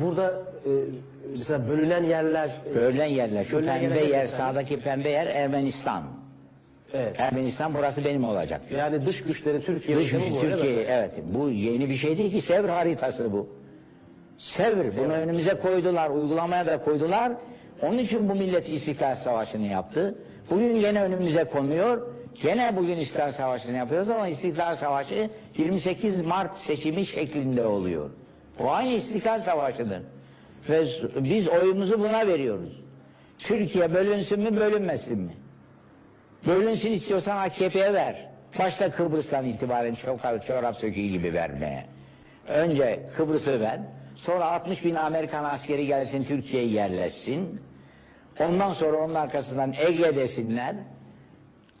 Burada e, mesela bölünen yerler e, Bölünen yerler, şu Bölünen pembe yerler yer, mesela. sağdaki pembe yer Ermenistan. evet. Ermenistan burası benim olacak diyor. Yani dış güçleri Türkiye Dış güç? Türkiye, evet. Bu yeni bir şey değil ki, Sevr haritası bu. Sevr, bunu önümüze koydular, uygulamaya da koydular. Onun için bu millet İstiklal Savaşı'nı yaptı. Bugün gene önümüze konuyor. Gene bugün İstiklal Savaşı'nı yapıyoruz ama İstiklal Savaşı 28 Mart seçimi şeklinde oluyor. Bu aynı İstiklal Savaşı'dır. Ve biz oyumuzu buna veriyoruz. Türkiye bölünsün mü bölünmesin mi? Bölünsün istiyorsan AKP'ye ver. Başta Kıbrıs'tan itibaren çok çorap söküğü gibi vermeye. Önce Kıbrıs'ı ver. Sonra 60 bin Amerikan askeri gelsin Türkiye'yi yerleşsin. Ondan sonra onun arkasından Ege desinler.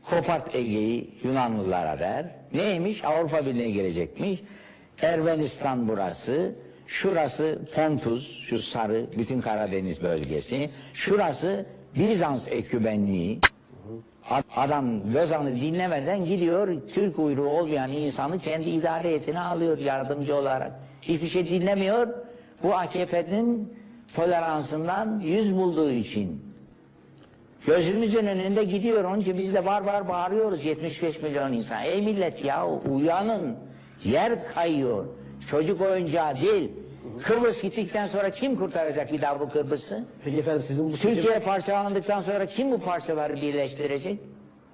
Kopart Ege'yi Yunanlılara ver. Neymiş? Avrupa Birliği'ne gelecekmiş. Ermenistan burası. Şurası Pontus, şu sarı, bütün Karadeniz bölgesi. Şurası Bizans ekübenliği. Ad- Adam Lozan'ı dinlemeden gidiyor, Türk uyruğu olmayan insanı kendi idare heyetine alıyor yardımcı olarak. Hiçbir şey dinlemiyor. Bu AKP'nin toleransından yüz bulduğu için. Gözümüzün önünde gidiyor. Onun için biz de var var bağırıyoruz 75 milyon insan. Ey millet ya uyanın. Yer kayıyor. Çocuk oyuncağı değil. Kıbrıs gittikten sonra kim kurtaracak bir daha bu Kıbrıs'ı? Peki efendim sizin bu seçim, Türkiye parçalandıktan sonra kim bu parçaları birleştirecek?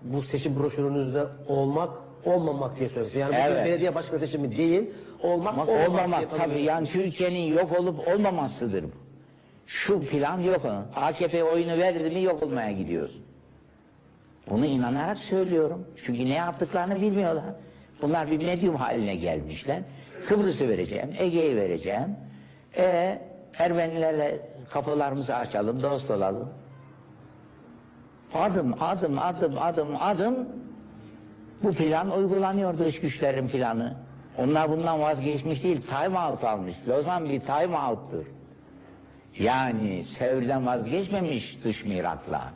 bu seçim broşürünüzde olmak olmamak diye söylüyorsunuz. Yani Evet. belediye başkanı seçimi değil, olmak Ama olmamak, diye olmamak tabii yani Türkiye'nin yok olup olmamasıdır bu. Şu plan yok onun. AKP oyunu verdi mi yok olmaya gidiyoruz. Bunu inanarak söylüyorum. Çünkü ne yaptıklarını bilmiyorlar. Bunlar bir medyum haline gelmişler. Kıbrıs'ı vereceğim, Ege'yi vereceğim. E Ermenilerle kapılarımızı açalım, dost olalım. Adım, adım, adım, adım, adım bu plan uygulanıyor dış güçlerin planı. Onlar bundan vazgeçmiş değil, time out almış. Lozan bir time out'tur. Yani Sevr'den vazgeçmemiş dış mirakla.